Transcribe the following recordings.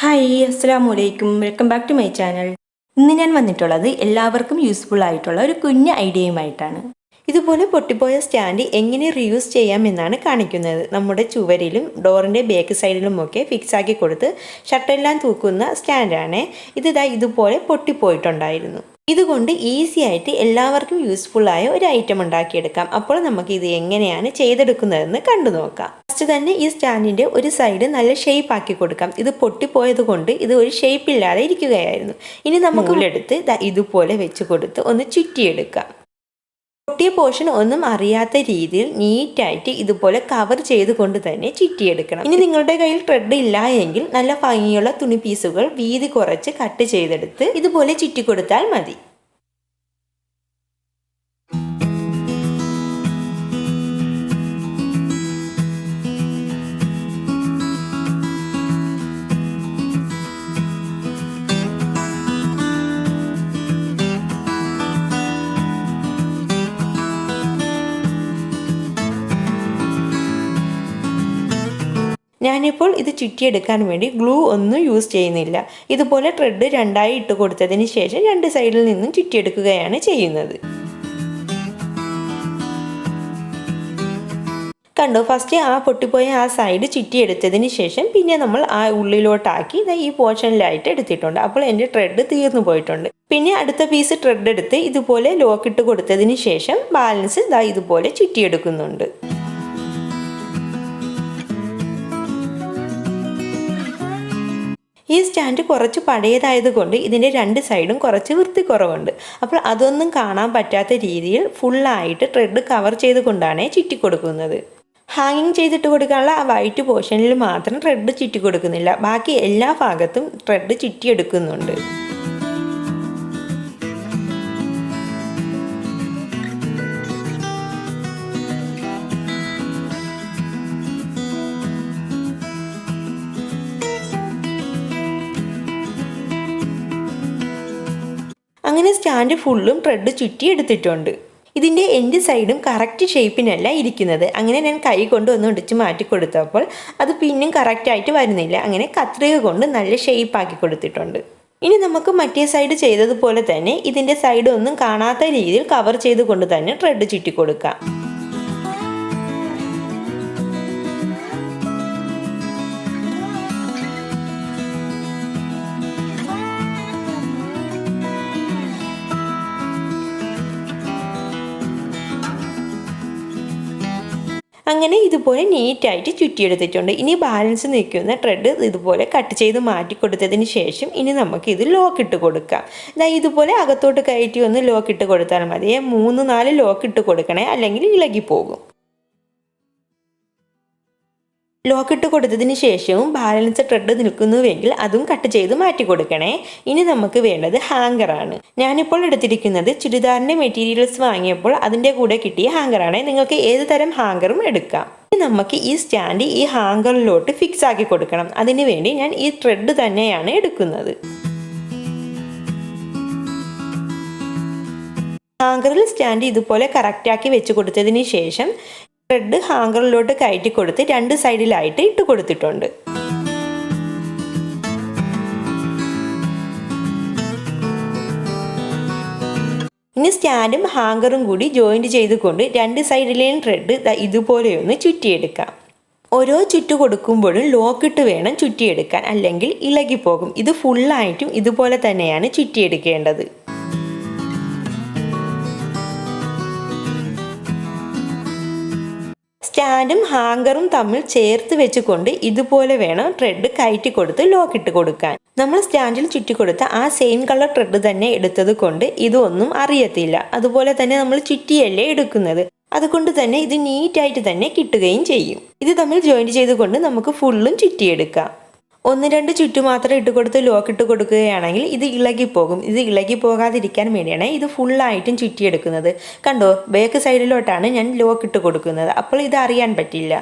Hi അസ്സാം വലൈക്കും welcome back to my channel ഇന്ന് ഞാൻ വന്നിട്ടുള്ളത് എല്ലാവർക്കും യൂസ്ഫുൾ ആയിട്ടുള്ള ഒരു കുഞ്ഞ് ഐഡിയയുമായിട്ടാണ്. ഇതുപോലെ പൊട്ടിപ്പോയ സ്റ്റാൻഡ് എങ്ങനെ റീയൂസ് ചെയ്യാം എന്നാണ് കാണിക്കുന്നത്. നമ്മുടെ ചുവരിലും ഡോറിന്റെ ബാക്ക് സൈഡിലുമൊക്കെ ഫിക്സ് ആക്കി കൊടുത്ത് ഷട്ടെല്ലാം തൂക്കുന്ന സ്റ്റാൻഡാണ്. ഇത് ഇതാ ഇതുപോലെ പൊട്ടിപ്പോയിട്ടുണ്ടായിരുന്നു. ഇതുകൊണ്ട് ഈസി ആയിട്ട് എല്ലാവർക്കും യൂസ്ഫുൾ ആയ ഒരു ഐറ്റം ഉണ്ടാക്കിയെടുക്കാം. അപ്പോൾ നമുക്ക് ഇത് എങ്ങനെയാണ് ചെയ്തെടുക്കുന്നതെന്ന് കണ്ടു നോക്കാം ഫസ്റ്റ് തന്നെ ഈ സ്റ്റാൻഡിന്റെ ഒരു സൈഡ് നല്ല ഷേപ്പ് ആക്കി കൊടുക്കാം. ഇത് പൊട്ടിപ്പോയത് കൊണ്ട് ഇത് ഒരു ഷേപ്പ് ഇല്ലാതെ ഇരിക്കുകയായിരുന്നു. ഇനി നമുക്ക് ഉള്ളെടുത്ത് ഇതുപോലെ വെച്ച് കൊടുത്ത് ഒന്ന് ചുറ്റിയെടുക്കാം. പൊട്ടിയ പോർഷൻ ഒന്നും അറിയാത്ത രീതിയിൽ നീറ്റായിട്ട് ഇതുപോലെ കവർ ചെയ്തുകൊണ്ട് തന്നെ ചുറ്റിയെടുക്കണം. ഇനി നിങ്ങളുടെ കയ്യിൽ ത്രെഡ് ഇല്ല എങ്കിൽ നല്ല ഭംഗിയുള്ള തുണി പീസുകൾ വീതി കുറച്ച് കട്ട് ചെയ്തെടുത്ത് ഇതുപോലെ ചുറ്റി കൊടുത്താൽ മതി. ഞാനിപ്പോൾ ഇത് ചുറ്റിയെടുക്കാൻ വേണ്ടി ഗ്ലൂ ഒന്നും യൂസ് ചെയ്യുന്നില്ല. ഇതുപോലെ ത്രെഡ് രണ്ടായി ഇട്ട് കൊടുത്തതിന് ശേഷം രണ്ട് സൈഡിൽ നിന്നും ചുറ്റിയെടുക്കുകയാണ് ചെയ്യുന്നത്. കണ്ടോ ഫസ്റ്റ് ആ പൊട്ടിപ്പോയ ആ സൈഡ് ചുറ്റിയെടുത്തതിന് ശേഷം പിന്നെ നമ്മൾ ആ ഉള്ളിലോട്ടാക്കി ഇതാ ഈ പോർഷനിലായിട്ട് എടുത്തിട്ടുണ്ട്. അപ്പോൾ എന്റെ ത്രെഡ് തീർന്നു പോയിട്ടുണ്ട്. പിന്നെ അടുത്ത പീസ് ത്രെഡ് എടുത്ത് ഇതുപോലെ ലോക്കിട്ട് കൊടുത്തതിന് ശേഷം ബാലൻസ് ഇതാ ഇതുപോലെ ചുറ്റിയെടുക്കുന്നുണ്ട്. ഈ സ്റ്റാൻഡ് കുറച്ച് പഴയതായതുകൊണ്ട് ഇതിന്റെ രണ്ട് സൈഡും കുറച്ച് വൃത്തി കുറവുണ്ട് അപ്പോൾ അതൊന്നും കാണാൻ പറ്റാത്ത രീതിയിൽ ഫുള്ളായിട്ട് ത്രെഡ് കവർ ചെയ്തുകൊണ്ടാണ് ചുറ്റി കൊടുക്കുന്നത്. ഹാങ്ങിങ് ചെയ്തിട്ട് കൊടുക്കാനുള്ള ആ വൈറ്റ് പോർഷനിൽ മാത്രം ത്രെഡ് ചുറ്റി കൊടുക്കുന്നില്ല. ബാക്കി എല്ലാ ഭാഗത്തും ത്രെഡ് ചുറ്റിയെടുക്കുന്നുണ്ട്. അങ്ങനെ സ്റ്റാൻഡ് ഫുള്ളും ത്രെഡ് ചുറ്റി എടുത്തിട്ടുണ്ട്. ഇതിന്റെ എന്റെ സൈഡും കറക്റ്റ് ഷേപ്പിനല്ല ഇരിക്കുന്നത്. അങ്ങനെ ഞാൻ കൈ കൊണ്ട് ഒന്ന് ഒടിച്ച് മാറ്റി കൊടുത്തപ്പോൾ അത് പിന്നും കറക്റ്റായിട്ട് വരുന്നില്ല. അങ്ങനെ കത്രിക കൊണ്ട് നല്ല ഷേപ്പാക്കി കൊടുത്തിട്ടുണ്ട്. ഇനി നമുക്ക് മറ്റേ സൈഡ് ചെയ്തതുപോലെ തന്നെ ഇതിന്റെ സൈഡ് ഒന്നും കാണാത്ത രീതിയിൽ കവർ ചെയ്തുകൊണ്ട് തന്നെ ത്രെഡ് ചുറ്റി കൊടുക്കാം. അങ്ങനെ ഇതുപോലെ നീറ്റായിട്ട് ചുറ്റിയെടുത്തിട്ടുണ്ട്. ഇനി ബാലൻസ് നിൽക്കുന്ന ത്രെഡ് ഇതുപോലെ കട്ട് ചെയ്ത് മാറ്റി കൊടുത്തതിന് ശേഷം ഇനി നമുക്ക് ഇത് ലോക്ക് ഇട്ട് കൊടുക്കാം. ഇതാ ഇതുപോലെ അകത്തോട്ട് കയറ്റി ഒന്ന് ലോക്ക് ഇട്ട് കൊടുത്താൽ മതി. മൂന്ന് നാല് ലോക്ക് ഇട്ട് കൊടുക്കണേ അല്ലെങ്കിൽ ഇളകി പോകും. ലോക്കിട്ട് കൊടുത്തതിന് ശേഷവും ബാലൻസ് ട്രെഡ് നിൽക്കുന്നുവെങ്കിൽ അതും കട്ട് ചെയ്ത് മാറ്റി കൊടുക്കണേ. ഇനി നമുക്ക് വേണ്ടത് ഹാങ്കറാണ് ഞാനിപ്പോൾ എടുത്തിരിക്കുന്നത് ചുരിദാറിന്റെ മെറ്റീരിയൽസ് വാങ്ങിയപ്പോൾ അതിന്റെ കൂടെ കിട്ടിയ ഹാങ്കറാണ് നിങ്ങൾക്ക് ഏത് തരം ഹാങ്കറും എടുക്കാം. നമുക്ക് ഈ സ്റ്റാൻഡ് ഈ ഹാങ്കറിലോട്ട് ഫിക്സ് ആക്കി കൊടുക്കണം. അതിനുവേണ്ടി ഞാൻ ഈ ത്രെഡ് തന്നെയാണ് എടുക്കുന്നത്. ഹാങ്കറിൽ സ്റ്റാൻഡ് ഇതുപോലെ കറക്റ്റാക്കി വെച്ച് കൊടുത്തതിന് ശേഷം ത്രെഡ് ഹാങ്കറിലോട്ട് കയറ്റി കൊടുത്ത് രണ്ട് സൈഡിലായിട്ട് ഇട്ട് കൊടുത്തിട്ടുണ്ട്. ഇനി സ്റ്റാൻഡും ഹാങ്കറും കൂടി ജോയിന്റ് ചെയ്തുകൊണ്ട് രണ്ട് സൈഡിലെയും ത്രെഡ് ഇതുപോലെയൊന്ന് ചുറ്റിയെടുക്കാം. ഓരോ ചുറ്റു കൊടുക്കുമ്പോഴും ലോക്കിട്ട് വേണം ചുറ്റിയെടുക്കാൻ. അല്ലെങ്കിൽ ഇളകിപ്പോകും. ഇത് ഫുള്ളായിട്ടും ഇതുപോലെ തന്നെയാണ് ചുറ്റിയെടുക്കേണ്ടത്. സ്റ്റാൻഡും ഹാങ്കറും തമ്മിൽ ചേർത്ത് വെച്ചുകൊണ്ട് ഇതുപോലെ വേണം ത്രെഡ് കയറ്റി കൊടുത്ത് ലോക്കിട്ട് കൊടുക്കാൻ. നമ്മൾ സ്റ്റാൻഡിൽ ചുറ്റി കൊടുത്ത ആ സെയിം കളർ ത്രെഡ് തന്നെ എടുത്തത് കൊണ്ട് ഇതൊന്നും അറിയത്തില്ല. അതുപോലെ തന്നെ നമ്മൾ ചുറ്റിയല്ലേ എടുക്കുന്നത്. അതുകൊണ്ട് തന്നെ ഇത് നീറ്റായിട്ട് തന്നെ കിട്ടുകയും ചെയ്യും. ഇത് തമ്മിൽ ജോയിന്റ് ചെയ്തുകൊണ്ട് നമുക്ക് ഫുള്ളും ചുറ്റിയെടുക്കാം. ഒന്ന് രണ്ട് ചുറ്റു മാത്രം ഇട്ട് കൊടുത്ത് ലോക്ക് ഇട്ട് കൊടുക്കുകയാണെങ്കിൽ ഇത് ഇളകിപ്പോകും ഇത് ഇളകി പോകാതിരിക്കാൻ വേണ്ടിയാണ് ഇത് ഫുള്ളായിട്ടും ചുറ്റിയെടുക്കുന്നത്. കണ്ടോ ബാക്ക് സൈഡിലോട്ടാണ് ഞാൻ ലോക്ക് ഇട്ട് കൊടുക്കുന്നത്. അപ്പോൾ ഇത് അറിയാൻ പറ്റില്ല.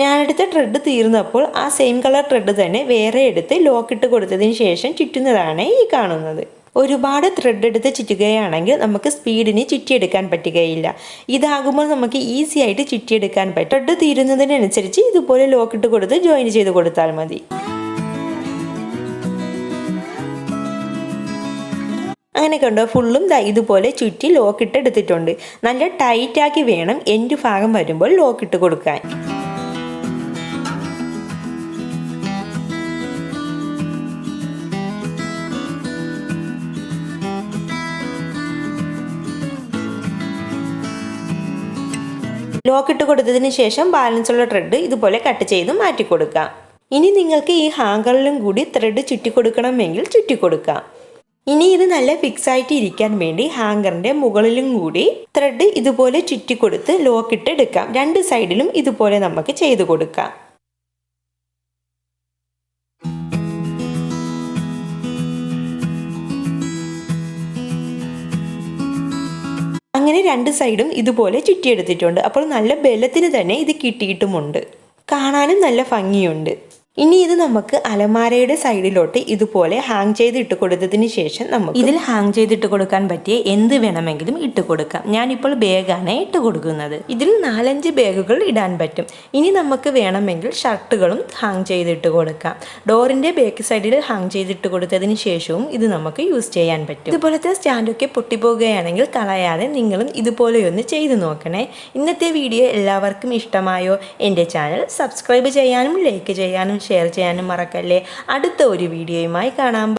ഞാനെടുത്ത ത്രെഡ് തീർന്നപ്പോൾ ആ സെയിം കളർ ത്രെഡ് തന്നെ വേറെ എടുത്ത് ലോക്കിട്ട് കൊടുത്തതിന് ശേഷം ചുറ്റുന്നതാണ് ഈ കാണുന്നത്. ഒരുപാട് ത്രെഡ് എടുത്ത് ചുറ്റുകയാണെങ്കിൽ നമുക്ക് സ്പീഡിന് ചുറ്റിയെടുക്കാൻ പറ്റുകയില്ല. ഇതാകുമ്പോൾ നമുക്ക് ഈസി ആയിട്ട് ചുറ്റിയെടുക്കാൻ പറ്റും. ത്രെഡ് തീരുന്നതിനനുസരിച്ച് ഇതുപോലെ ലോക്കിട്ട് കൊടുത്ത് ജോയിൻ ചെയ്ത് കൊടുത്താൽ മതി. അങ്ങനെ കണ്ടോ ഫുള്ളും ഇതുപോലെ ചുറ്റി ലോക്കിട്ട് എടുത്തിട്ടുണ്ട്. നല്ല ടൈറ്റാക്കി വേണം എന്റെ ഭാഗം വരുമ്പോൾ ലോക്കിട്ട് കൊടുക്കാൻ. ലോക്കിട്ട് കൊടുത്തതിന് ശേഷം ബാലൻസ് ഉള്ള ത്രെഡ് ഇതുപോലെ കട്ട് ചെയ്ത് മാറ്റി കൊടുക്കാം. ഇനി നിങ്ങൾക്ക് ഈ ഹാങ്കറിലും കൂടി ത്രെഡ് ചുറ്റി കൊടുക്കണമെങ്കിൽ ചുറ്റി കൊടുക്കാം. ഇനി ഇത് നല്ല ഫിക്സ് ആയിട്ട് ഇരിക്കാൻ വേണ്ടി ഹാങ്കറിന്റെ മുകളിലും കൂടി ത്രെഡ് ഇതുപോലെ ചുറ്റി കൊടുത്ത് ലോക്കിട്ട് എടുക്കാം. രണ്ട് സൈഡിലും ഇതുപോലെ നമുക്ക് ചെയ്തു കൊടുക്കാം. അങ്ങനെ രണ്ട് സൈഡും ഇതുപോലെ ചുറ്റിയെടുത്തിട്ടുണ്ട്. അപ്പോൾ നല്ല ബലത്തിന് തന്നെ ഇത് കിട്ടിയിട്ടുമുണ്ട്. കാണാനും നല്ല ഭംഗിയുണ്ട്. ഇനി ഇത് നമുക്ക് അലമാരയുടെ സൈഡിലോട്ട് ഇതുപോലെ ഹാങ് ചെയ്ത് ഇട്ട് കൊടുത്തതിന് ശേഷം നമുക്ക് ഇതിൽ ഹാങ് ചെയ്തിട്ട് കൊടുക്കാൻ പറ്റിയ എന്ത് വേണമെങ്കിലും ഇട്ട് കൊടുക്കാം. ഞാനിപ്പോൾ ബാഗാണ് ഇട്ട് കൊടുക്കുന്നത്. ഇതിൽ നാലഞ്ച് ബാഗുകൾ ഇടാൻ പറ്റും. ഇനി നമുക്ക് വേണമെങ്കിൽ ഷർട്ടുകളും ഹാങ് ചെയ്തിട്ട് കൊടുക്കാം. ഡോറിന്റെ ബാക്ക് സൈഡിൽ ഹാങ് ചെയ്തിട്ട് കൊടുത്തതിന് ശേഷവും ഇത് നമുക്ക് യൂസ് ചെയ്യാൻ പറ്റും. ഇതുപോലത്തെ സ്റ്റാൻഡൊക്കെ പൊട്ടിപ്പോകുകയാണെങ്കിൽ കളയാതെ നിങ്ങളും ഇതുപോലെയൊന്ന് ചെയ്തു നോക്കണേ. ഇന്നത്തെ വീഡിയോ എല്ലാവർക്കും ഇഷ്ടമായോ? എന്റെ ചാനൽ സബ്സ്ക്രൈബ് ചെയ്യാനും ലൈക്ക് ചെയ്യാനും ഷെയർ ചെയ്യാനും മറക്കല്ലേ. അടുത്ത ഒരു വീഡിയോയുമായി കാണാം.